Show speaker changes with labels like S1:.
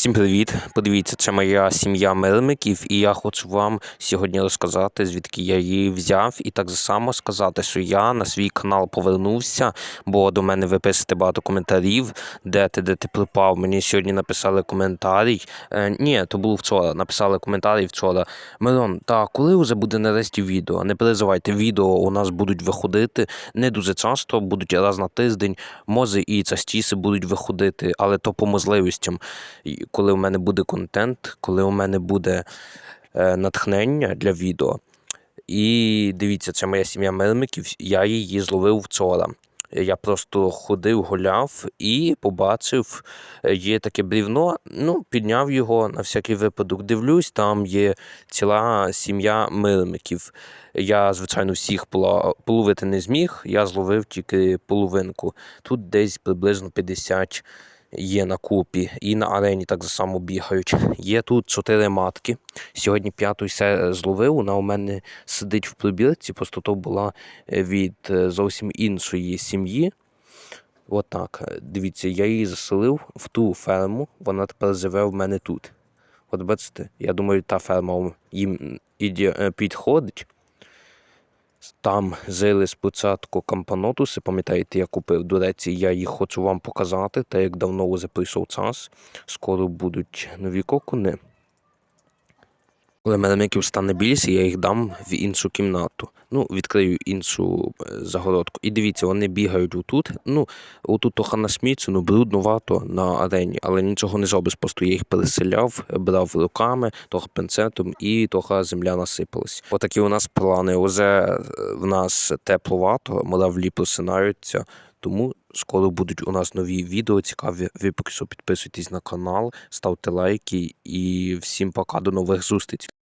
S1: Всім привіт! Подивіться, це моя сім'я мирликів, і я хочу вам сьогодні розказати, звідки я її взяв, і так само сказати, що я на свій канал повернувся, бо до мене ви пишете багато коментарів, де ти, де ти припав. Мені сьогодні написали коментарій. Е, ні, то було вчора. Написали коментарій вчора. Мирон, та коли вже буде нарешті відео? Не переживайте, відео у нас будуть виходити не дуже часто, будуть раз на тиждень, може і частіше будуть виходити, але то по можливостям. Коли у мене буде контент, коли у мене буде е, натхнення для відео. І дивіться, це моя сім'я мирмиків, я її зловив вчора. Я просто ходив, гуляв і побачив, е, є таке брівно, ну, підняв його на всякий випадок. Дивлюсь, там є ціла сім'я мирмиків. Я, звичайно, всіх половити не зміг, я зловив тільки половинку. Тут десь приблизно 50 є на купі, і на арені так само бігають. Є тут чотири матки. Сьогодні п'яту се зловив. Вона у мене сидить в прибірці, просто то була е, від е, зовсім іншої сім'ї. Отак. Е, Дивіться, я її заселив в ту ферму, вона тепер живе в мене тут. От бачите, я думаю, та ферма їм е, підходить. Там жили спочатку кампанотуси, пам'ятаєте, я купив. До речі, я їх хочу вам показати, так як давно вже прийшов час. Скоро будуть нові кокони. Коли мелеників стане більше, я їх дам в іншу кімнату. Ну, відкрию іншу е, загородку. І дивіться, вони бігають отут. Ну, отут трохи насміться, ну брудновато на арені, але нічого не зробиш. Просто я їх переселяв, брав руками, трохи пинцетом і трохи земля насипалась. Отакі у нас плани. Уже е, в нас тепловато, муравлі просинаються. Тому скоро будуть у нас нові відео цікаві. Ви поки що підписуйтесь на канал, ставте лайки і всім пока до нових зустрічей.